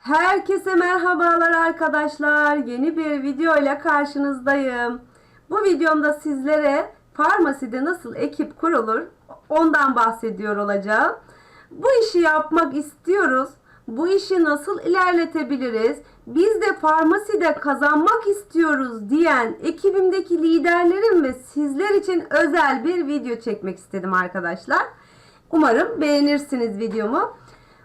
Herkese merhabalar arkadaşlar. Yeni bir video ile karşınızdayım. Bu videomda sizlere farmaside nasıl ekip kurulur ondan bahsediyor olacağım. Bu işi yapmak istiyoruz. Bu işi nasıl ilerletebiliriz? Biz de farmaside kazanmak istiyoruz diyen ekibimdeki liderlerim ve sizler için özel bir video çekmek istedim arkadaşlar. Umarım beğenirsiniz videomu.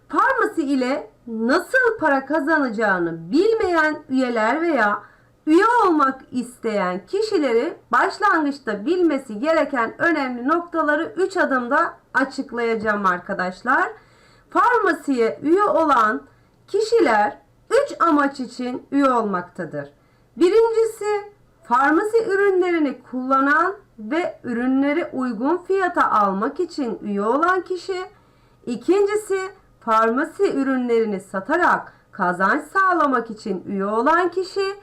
Farmasi ile nasıl para kazanacağını bilmeyen üyeler veya üye olmak isteyen kişileri başlangıçta bilmesi gereken önemli noktaları 3 adımda açıklayacağım arkadaşlar. Farmasiye üye olan kişiler 3 amaç için üye olmaktadır. Birincisi farmasi ürünlerini kullanan ve ürünleri uygun fiyata almak için üye olan kişi. İkincisi farmasi ürünlerini satarak kazanç sağlamak için üye olan kişi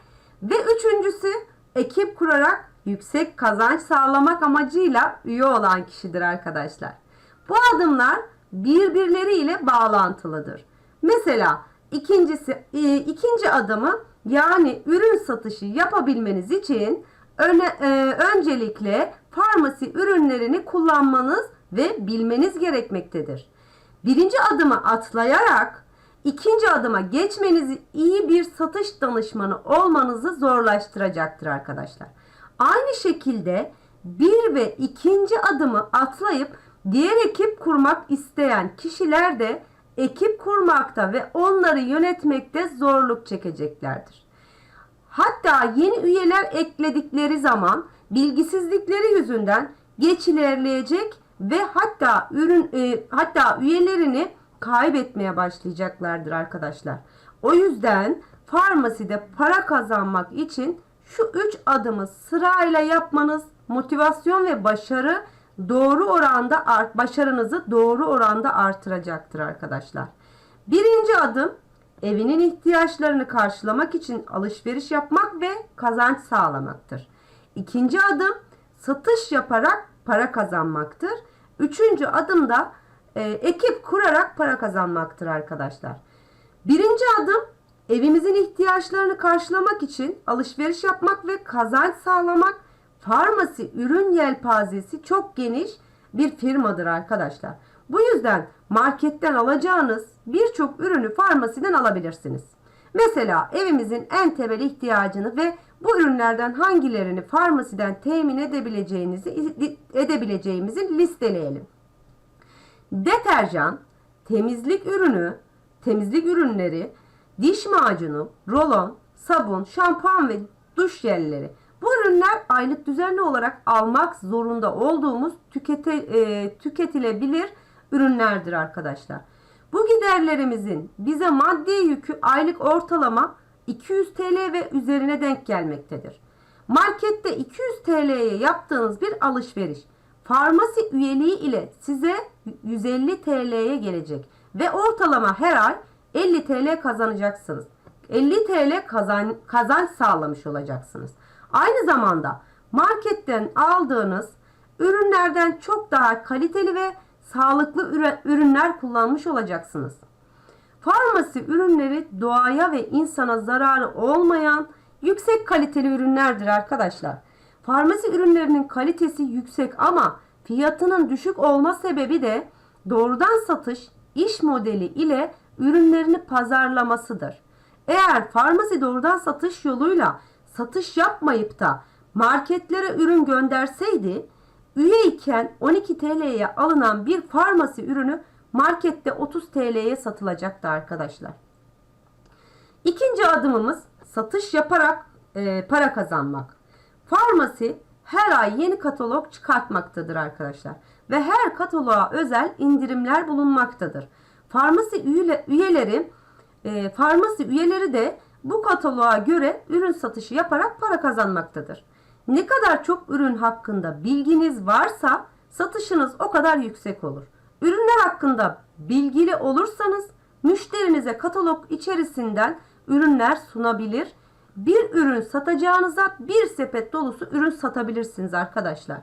ve üçüncüsü ekip kurarak yüksek kazanç sağlamak amacıyla üye olan kişidir arkadaşlar. Bu adımlar birbirleriyle bağlantılıdır. Mesela ikincisi e, ikinci adımı yani ürün satışı yapabilmeniz için öne, e, öncelikle farmasi ürünlerini kullanmanız ve bilmeniz gerekmektedir. Birinci adımı atlayarak ikinci adıma geçmenizi iyi bir satış danışmanı olmanızı zorlaştıracaktır arkadaşlar. Aynı şekilde bir ve ikinci adımı atlayıp diğer ekip kurmak isteyen kişiler de ekip kurmakta ve onları yönetmekte zorluk çekeceklerdir. Hatta yeni üyeler ekledikleri zaman bilgisizlikleri yüzünden geç ilerleyecek ve hatta ürün e, hatta üyelerini kaybetmeye başlayacaklardır arkadaşlar. O yüzden farmaside para kazanmak için şu üç adımı sırayla yapmanız motivasyon ve başarı doğru oranda art başarınızı doğru oranda artıracaktır arkadaşlar. Birinci adım evinin ihtiyaçlarını karşılamak için alışveriş yapmak ve kazanç sağlamaktır. İkinci adım satış yaparak para kazanmaktır. Üçüncü adım da e, ekip kurarak para kazanmaktır arkadaşlar. Birinci adım evimizin ihtiyaçlarını karşılamak için alışveriş yapmak ve kazanç sağlamak. Farmasi ürün yelpazesi çok geniş bir firmadır arkadaşlar. Bu yüzden marketten alacağınız birçok ürünü farmasiden alabilirsiniz. Mesela evimizin en temel ihtiyacını ve bu ürünlerden hangilerini farmasiden temin edebileceğinizi edebileceğimizi listeleyelim. Deterjan, temizlik ürünü, temizlik ürünleri, diş macunu, rolon, sabun, şampuan ve duş jelleri. Bu ürünler aylık düzenli olarak almak zorunda olduğumuz tükete, e, tüketilebilir ürünlerdir arkadaşlar. Bu giderlerimizin bize maddi yükü aylık ortalama 200 TL ve üzerine denk gelmektedir. Markette 200 TL'ye yaptığınız bir alışveriş farmasi üyeliği ile size 150 TL'ye gelecek ve ortalama her ay 50 TL kazanacaksınız. 50 TL kazan, kazanç sağlamış olacaksınız. Aynı zamanda marketten aldığınız ürünlerden çok daha kaliteli ve sağlıklı ürünler kullanmış olacaksınız. Farmasi ürünleri doğaya ve insana zararı olmayan yüksek kaliteli ürünlerdir arkadaşlar. Farmasi ürünlerinin kalitesi yüksek ama fiyatının düşük olma sebebi de doğrudan satış iş modeli ile ürünlerini pazarlamasıdır. Eğer farmasi doğrudan satış yoluyla satış yapmayıp da marketlere ürün gönderseydi üye iken 12 TL'ye alınan bir farmasi ürünü markette 30 TL'ye satılacaktı arkadaşlar. İkinci adımımız satış yaparak e, para kazanmak. Farmasi her ay yeni katalog çıkartmaktadır arkadaşlar. Ve her kataloğa özel indirimler bulunmaktadır. Farmasi üye, üyeleri e, farmasi üyeleri de bu kataloğa göre ürün satışı yaparak para kazanmaktadır. Ne kadar çok ürün hakkında bilginiz varsa satışınız o kadar yüksek olur. Ürünler hakkında bilgili olursanız müşterinize katalog içerisinden ürünler sunabilir. Bir ürün satacağınıza bir sepet dolusu ürün satabilirsiniz arkadaşlar.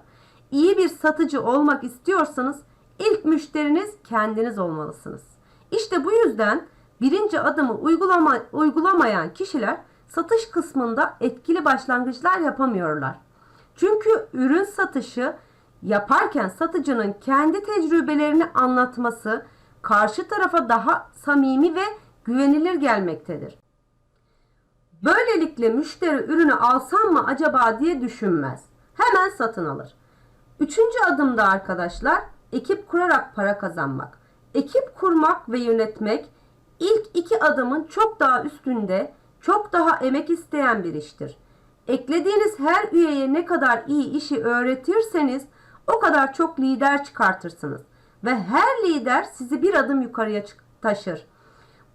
İyi bir satıcı olmak istiyorsanız ilk müşteriniz kendiniz olmalısınız. İşte bu yüzden Birinci adımı uygulama, uygulamayan kişiler satış kısmında etkili başlangıçlar yapamıyorlar. Çünkü ürün satışı yaparken satıcının kendi tecrübelerini anlatması karşı tarafa daha samimi ve güvenilir gelmektedir. Böylelikle müşteri ürünü alsam mı acaba diye düşünmez. Hemen satın alır. Üçüncü adımda arkadaşlar ekip kurarak para kazanmak. Ekip kurmak ve yönetmek ilk iki adımın çok daha üstünde, çok daha emek isteyen bir iştir. Eklediğiniz her üyeye ne kadar iyi işi öğretirseniz o kadar çok lider çıkartırsınız ve her lider sizi bir adım yukarıya taşır.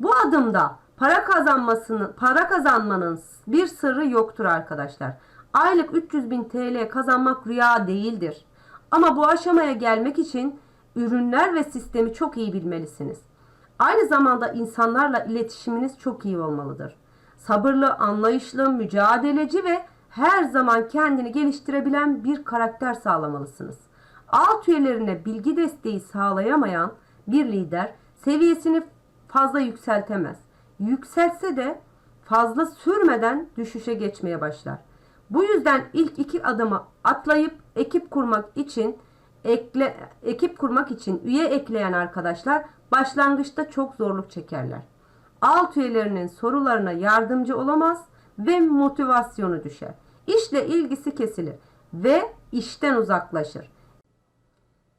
Bu adımda para kazanmasını, para kazanmanın bir sırrı yoktur arkadaşlar. Aylık 300 bin TL kazanmak rüya değildir. Ama bu aşamaya gelmek için ürünler ve sistemi çok iyi bilmelisiniz. Aynı zamanda insanlarla iletişiminiz çok iyi olmalıdır. Sabırlı, anlayışlı, mücadeleci ve her zaman kendini geliştirebilen bir karakter sağlamalısınız. Alt üyelerine bilgi desteği sağlayamayan bir lider seviyesini fazla yükseltemez. Yükseltse de fazla sürmeden düşüşe geçmeye başlar. Bu yüzden ilk iki adımı atlayıp ekip kurmak için ekle, ekip kurmak için üye ekleyen arkadaşlar başlangıçta çok zorluk çekerler. Alt üyelerinin sorularına yardımcı olamaz ve motivasyonu düşer. İşle ilgisi kesilir ve işten uzaklaşır.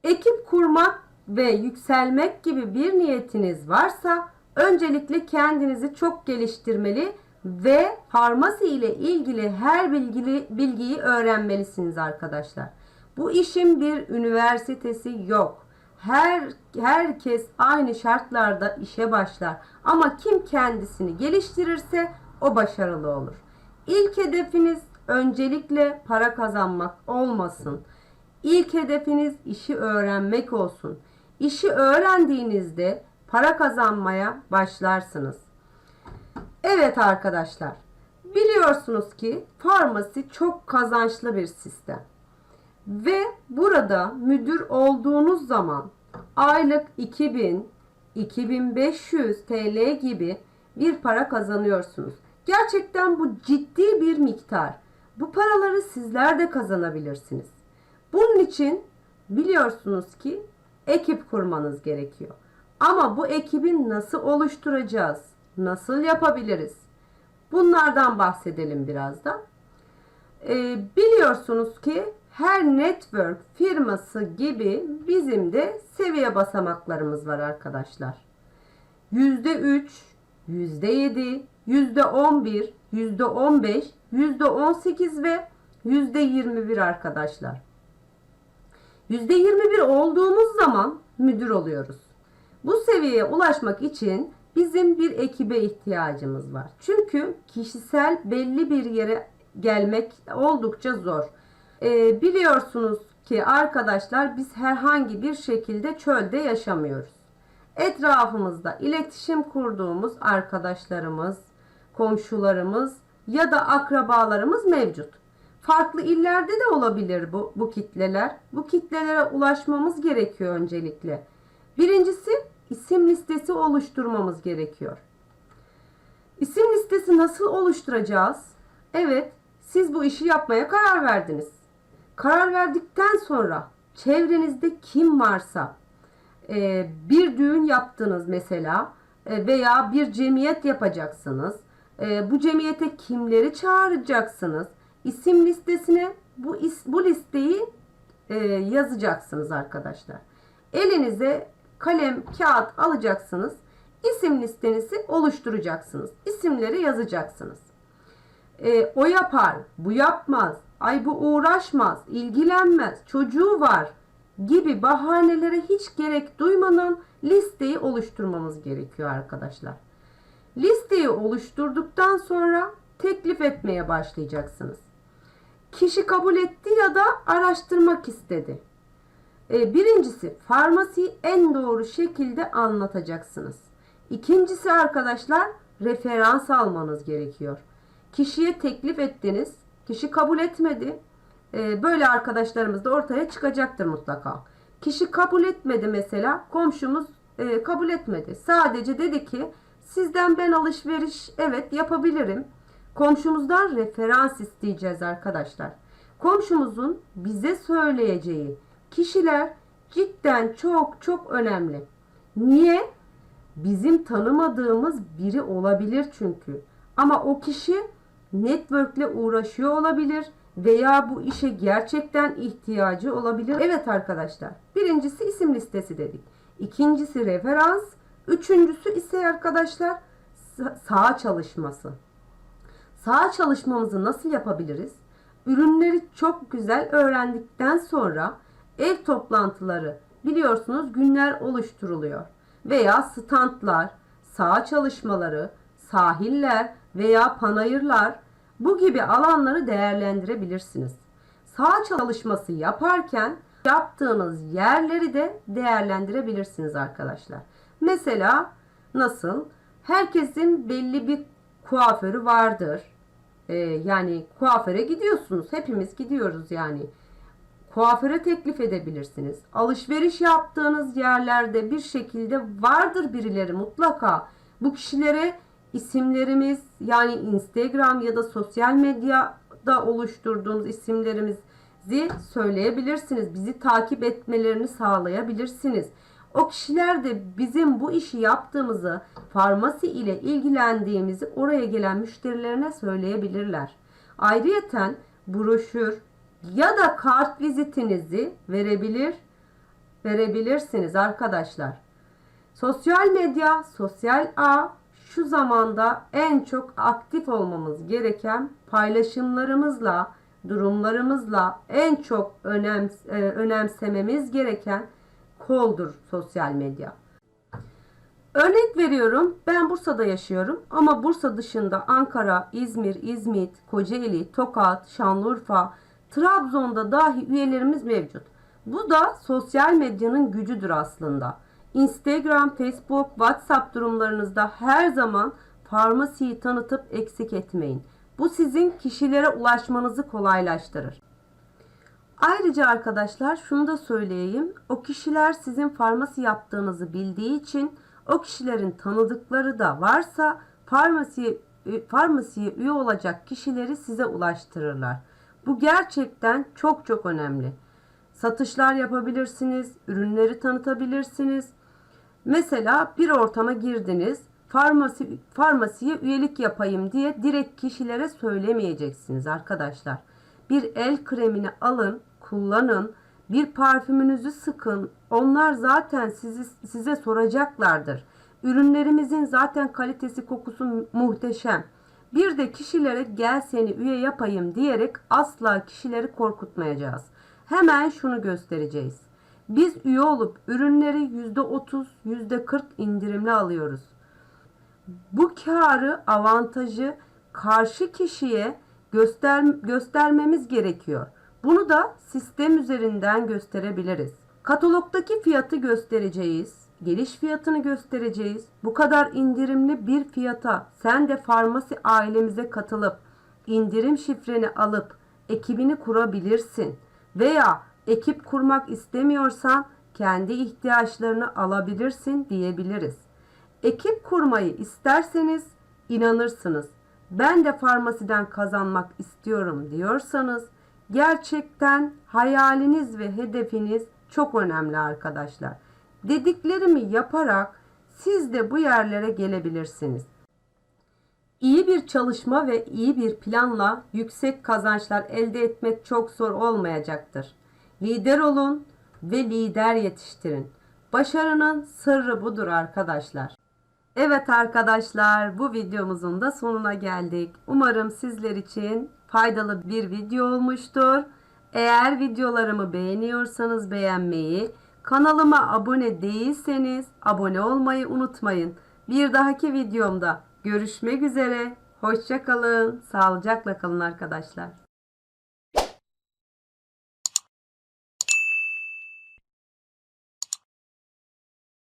Ekip kurmak ve yükselmek gibi bir niyetiniz varsa öncelikle kendinizi çok geliştirmeli ve farmasi ile ilgili her bilgili, bilgiyi öğrenmelisiniz arkadaşlar. Bu işin bir üniversitesi yok. Her herkes aynı şartlarda işe başlar ama kim kendisini geliştirirse o başarılı olur. İlk hedefiniz öncelikle para kazanmak olmasın. İlk hedefiniz işi öğrenmek olsun. İşi öğrendiğinizde para kazanmaya başlarsınız. Evet arkadaşlar, biliyorsunuz ki farmasi çok kazançlı bir sistem. Ve burada müdür olduğunuz zaman aylık 2000, 2500 TL gibi bir para kazanıyorsunuz. Gerçekten bu ciddi bir miktar. Bu paraları sizler de kazanabilirsiniz. Bunun için biliyorsunuz ki ekip kurmanız gerekiyor. Ama bu ekibi nasıl oluşturacağız? Nasıl yapabiliriz? Bunlardan bahsedelim biraz da. Ee, biliyorsunuz ki her network firması gibi bizim de seviye basamaklarımız var arkadaşlar. %3, %7, %11, %15, %18 ve %21 arkadaşlar. %21 olduğumuz zaman müdür oluyoruz. Bu seviyeye ulaşmak için bizim bir ekibe ihtiyacımız var. Çünkü kişisel belli bir yere gelmek oldukça zor. Ee, biliyorsunuz ki arkadaşlar biz herhangi bir şekilde çölde yaşamıyoruz. Etrafımızda iletişim kurduğumuz arkadaşlarımız, komşularımız ya da akrabalarımız mevcut. Farklı illerde de olabilir bu, bu kitleler. Bu kitlelere ulaşmamız gerekiyor öncelikle. Birincisi isim listesi oluşturmamız gerekiyor. İsim listesi nasıl oluşturacağız? Evet, siz bu işi yapmaya karar verdiniz. Karar verdikten sonra çevrenizde kim varsa e, bir düğün yaptınız mesela e, veya bir cemiyet yapacaksınız. E, bu cemiyete kimleri çağıracaksınız? İsim listesine bu is, bu listeyi e, yazacaksınız arkadaşlar. Elinize kalem, kağıt alacaksınız. İsim listenizi oluşturacaksınız. İsimleri yazacaksınız. E, o yapar, bu yapmaz, ay bu uğraşmaz, ilgilenmez, çocuğu var gibi bahanelere hiç gerek duymadan listeyi oluşturmamız gerekiyor arkadaşlar. Listeyi oluşturduktan sonra teklif etmeye başlayacaksınız. Kişi kabul etti ya da araştırmak istedi. E, birincisi farmasiyi en doğru şekilde anlatacaksınız. İkincisi arkadaşlar referans almanız gerekiyor. Kişiye teklif ettiniz, kişi kabul etmedi. E, böyle arkadaşlarımız da ortaya çıkacaktır mutlaka. Kişi kabul etmedi mesela, komşumuz e, kabul etmedi. Sadece dedi ki Sizden ben alışveriş evet yapabilirim. Komşumuzdan referans isteyeceğiz arkadaşlar. Komşumuzun bize söyleyeceği kişiler cidden çok çok önemli. Niye? Bizim tanımadığımız biri olabilir çünkü. Ama o kişi network'le uğraşıyor olabilir veya bu işe gerçekten ihtiyacı olabilir. Evet arkadaşlar. Birincisi isim listesi dedik. İkincisi referans. Üçüncüsü ise arkadaşlar sa- saha çalışması. Saha çalışmamızı nasıl yapabiliriz? Ürünleri çok güzel öğrendikten sonra ev toplantıları biliyorsunuz günler oluşturuluyor. Veya standlar, saha çalışmaları, sahiller veya panayırlar bu gibi alanları değerlendirebilirsiniz. Saha çalışması yaparken yaptığınız yerleri de değerlendirebilirsiniz arkadaşlar. Mesela nasıl? Herkesin belli bir kuaförü vardır. Ee, yani kuaföre gidiyorsunuz. Hepimiz gidiyoruz yani. Kuaföre teklif edebilirsiniz. Alışveriş yaptığınız yerlerde bir şekilde vardır birileri mutlaka. Bu kişilere isimlerimiz yani Instagram ya da sosyal medyada oluşturduğunuz isimlerimizi söyleyebilirsiniz. Bizi takip etmelerini sağlayabilirsiniz. O kişiler de bizim bu işi yaptığımızı, farmasi ile ilgilendiğimizi oraya gelen müşterilerine söyleyebilirler. Ayrıyeten broşür ya da kart vizitinizi verebilir verebilirsiniz arkadaşlar. Sosyal medya, sosyal ağ şu zamanda en çok aktif olmamız gereken paylaşımlarımızla, durumlarımızla en çok önem, e, önemsememiz gereken koldur sosyal medya. Örnek veriyorum ben Bursa'da yaşıyorum ama Bursa dışında Ankara, İzmir, İzmit, Kocaeli, Tokat, Şanlıurfa, Trabzon'da dahi üyelerimiz mevcut. Bu da sosyal medyanın gücüdür aslında. Instagram, Facebook, WhatsApp durumlarınızda her zaman farmasiyi tanıtıp eksik etmeyin. Bu sizin kişilere ulaşmanızı kolaylaştırır. Ayrıca arkadaşlar şunu da söyleyeyim. O kişiler sizin farmasi yaptığınızı bildiği için o kişilerin tanıdıkları da varsa farmasiye, farmasiye üye olacak kişileri size ulaştırırlar. Bu gerçekten çok çok önemli. Satışlar yapabilirsiniz, ürünleri tanıtabilirsiniz. Mesela bir ortama girdiniz, farmasi, farmasiye üyelik yapayım diye direkt kişilere söylemeyeceksiniz arkadaşlar. Bir el kremini alın, kullanın, bir parfümünüzü sıkın. Onlar zaten sizi, size soracaklardır. Ürünlerimizin zaten kalitesi, kokusu muhteşem. Bir de kişilere gel seni üye yapayım diyerek asla kişileri korkutmayacağız. Hemen şunu göstereceğiz. Biz üye olup ürünleri %30, %40 indirimli alıyoruz. Bu karı, avantajı karşı kişiye göster göstermemiz gerekiyor. Bunu da sistem üzerinden gösterebiliriz. Katalogdaki fiyatı göstereceğiz. Geliş fiyatını göstereceğiz. Bu kadar indirimli bir fiyata sen de farmasi ailemize katılıp indirim şifreni alıp ekibini kurabilirsin. Veya ekip kurmak istemiyorsan kendi ihtiyaçlarını alabilirsin diyebiliriz. Ekip kurmayı isterseniz inanırsınız. Ben de farmasiden kazanmak istiyorum diyorsanız gerçekten hayaliniz ve hedefiniz çok önemli arkadaşlar. Dediklerimi yaparak siz de bu yerlere gelebilirsiniz. İyi bir çalışma ve iyi bir planla yüksek kazançlar elde etmek çok zor olmayacaktır. Lider olun ve lider yetiştirin. Başarının sırrı budur arkadaşlar. Evet arkadaşlar bu videomuzun da sonuna geldik. Umarım sizler için faydalı bir video olmuştur. Eğer videolarımı beğeniyorsanız beğenmeyi, kanalıma abone değilseniz abone olmayı unutmayın. Bir dahaki videomda görüşmek üzere. Hoşçakalın. Sağlıcakla kalın arkadaşlar.